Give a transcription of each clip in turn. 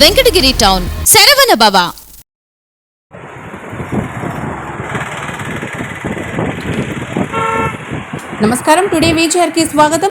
Venkatagiri town Saravana భవ నమస్కారం today feature కి స్వాగతం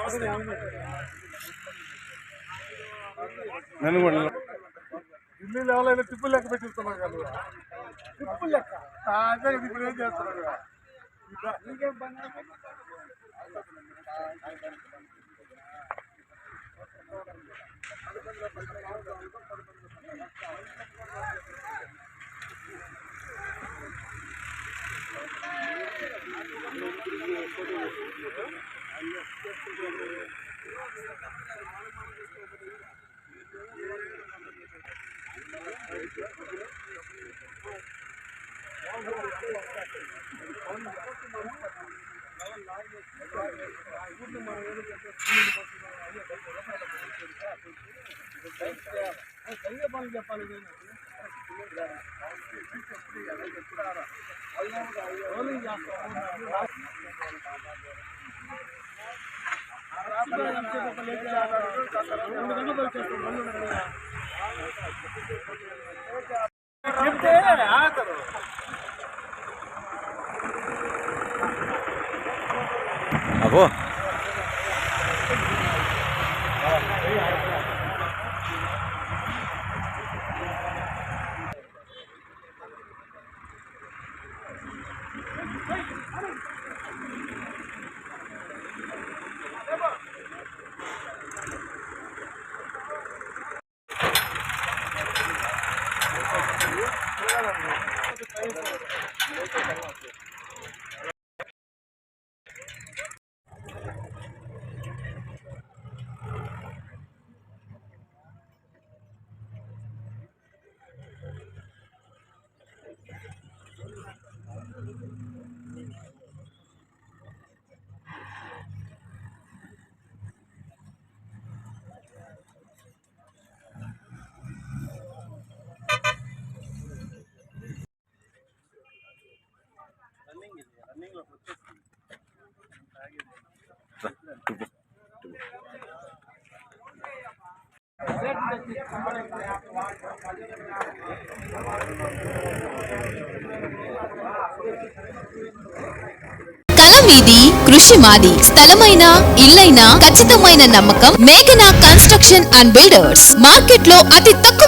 నమస్తే నన్ను కూడా ఢిల్లీ లెవెల్ అయినా టిప్పులు లెక్క పెట్టిస్తున్నాం కదా. టిప్పులు లెక్క. తాజాగా ఇప్పుడు ఏం చేస్తున్నాడు నీకేం పని సంఘ చెప్పాలి రోలింగ్ అబ్బో కళ మీది కృషి మాది స్థలమైన ఇల్లైనా ఖచ్చితమైన నమ్మకం మేఘనా కన్స్ట్రక్షన్ అండ్ బిల్డర్స్. మార్కెట్లో అతి తక్కువ